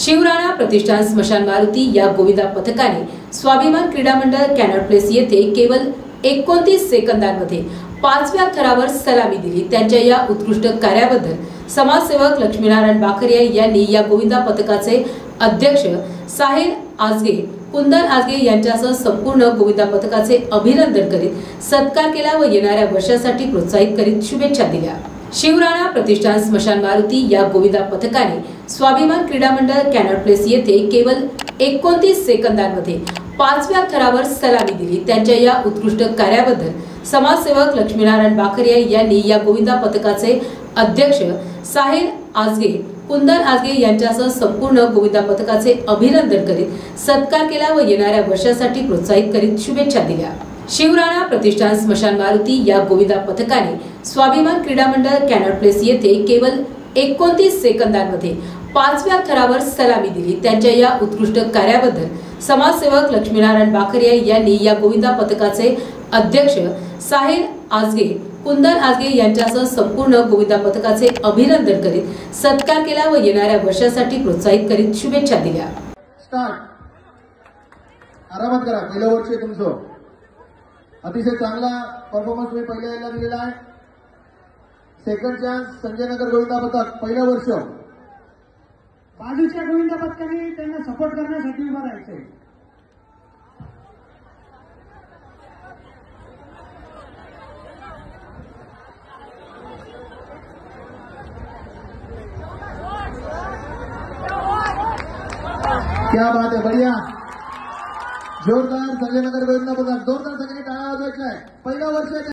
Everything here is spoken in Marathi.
शिवराणा प्रतिष्ठान स्मशान मारुती या गोविंदा पथकाने स्वाभिमान क्रीडा मंडळ कॅनॉट प्लेस येथे केवळ एकोणतीस सेकंदांमध्ये पाचव्या थरावर सलामी दिली. त्यांच्या या उत्कृष्ट कार्याबद्दल समाजसेवक लक्ष्मीनारायण बाखरिया यांनी या गोविंदा पथकाचे अध्यक्ष साहिल आजगे कुंदन आजगे यांच्यासह संपूर्ण गोविंदा पथकाचे अभिनंदन करीत सत्कार केला व येणाऱ्या वर्षासाठी प्रोत्साहित करीत शुभेच्छा दिल्या. शिवराणा प्रतिष्ठान स्मशान मारुती या गोविंदा पथकाने स्वाभिमान क्रीडा मंडळ कॅनॉट प्लेस येथे केवळ एकोणतीस सेकंदांमध्ये पाचव्या थरावर सलामी दिली. त्यांच्या या उत्कृष्ट कार्याबद्दल समाजसेवक लक्ष्मीनारायण बाखरिया यांनी या गोविंदा पथकाचे अध्यक्ष साहिल आजगे कुंदन आजगे यांच्यासह संपूर्ण गोविंदा पथकाचे अभिनंदन करीत सत्कार केला व येणाऱ्या वर्षासाठी प्रोत्साहित करीत शुभेच्छा दिल्या. शिवराणा प्रतिष्ठान स्मशान मारुती या गोविंदा पथकाने स्वाभिमान क्रीडा मंडळ कॅनॉट प्लेस येथे केवळ एकोणतीस सेकंदांमध्ये पाचव्या थरावर सलामी दिली. त्यांच्या या उत्कृष्ट कार्याबद्दल समाजसेवक लक्ष्मीनारायण बाखरिया यांनी या गोविंदा पथकाचे अध्यक्ष साहिल आजगे कुंदन आजगे यांच्यासह संपूर्ण गोविंदा पथकाचे अभिनंदन करीत सत्कार केला व येणाऱ्या वर्षासाठी प्रोत्साहित करीत शुभेच्छा दिल्या. आरामात करा. पहिलं वर्ष तुमचं अतिशय चांगला परफॉर्मन्स तुम्ही पहिल्या याला दिलेला आहे. सेकंड चान्स संजय नगर गोविंदा पथक पहिलं वर्ष. बाजूच्या गोविंदा पथकाने त्यांना सपोर्ट करण्यासाठी उभं राहायचंय. क्या बात आहे बढिया. जोरदार संजय नगर गोविंदा पथक जोरदार सगळ्यांनी टाळा आहे. पहिलं वर्ष